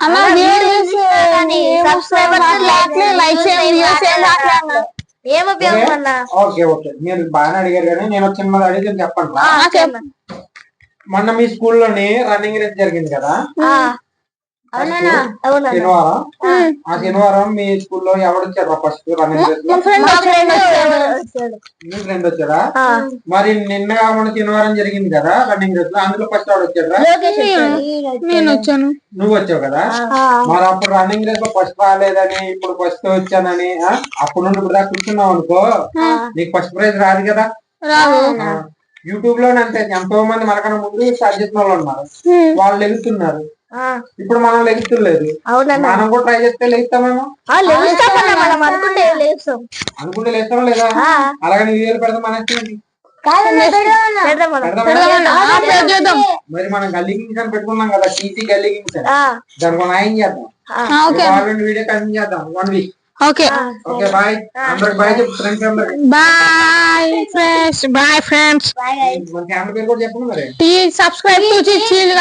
అన్న views subscribers like చేయండి views ఏం రావట్లే అన్న. ఏం ఉపయోగం అన్న ఓకే ఓకే. మీరు బాగానే అడిగారు కానీ నేను ఒక చిన్నది అడిగితే చెప్పండి. మొన్న మీ స్కూల్లోని రన్నింగ్ రేస్ జరిగింది కదా? శనివారం. ఆ. శనివారం మీ స్కూల్లో ఎవరు వచ్చారు ఫస్ట్? రన్నింగ్ ఫ్రెండ్ వచ్చారా మరి నిన్న మొన్న శనివారం జరిగింది కదా రన్నింగ్ రేస్లో అందులో ఫస్ట్. నేను వచ్చాను. నువ్వు వచ్చావు కదా? మరి అప్పుడు రన్నింగ్ రేస్లో ఫస్ట్ రాలేదని ఇప్పుడు ఫస్ట్ వచ్చానని? అప్పుడు నుండి ఇప్పుడు కూర్చున్నావు అనుకో నీకు ఫస్ట్ ప్రైజ్ రాదు కదా? రాదు. యూట్యూబ్లో అంతే ఎంతో మంది మనకన్నా ముందు స్టార్ట్ చేసిన వాళ్ళు ఉన్నారు. వాళ్ళు లెగుతున్నారు ఆ, ఇప్పుడు మనం లెగుతులేదు మనం కూడా ట్రై చేస్తే మనం అనుకుంటే లేస్తాం అనుకుంటే లేస్తామా లేదా ఆ, అలాగని వీడియోలు పెడదాం మరి మనం గల్లీ కింగ్స్ అని పెట్టుకున్నాం కదా టీసీ గల్లీ కింగ్స్ దానికి మనం న్యాయం చేద్దాం ఆ, ఓకే ఆల్రెడీ వీడియో కంటిన్యూ చేద్దాం one week okay okay bye అందరికి బాయ్ చెప్పు ఫ్రెండ్స్ అందరికి బాయ్ ఫ్రెండ్స్ బాయ్ ఫ్రెండ్స్. మన ఛానల్ పేరు కూడా చెప్పండి మరి ప్లీజ్ సబ్స్క్రైబ్ టు చీల్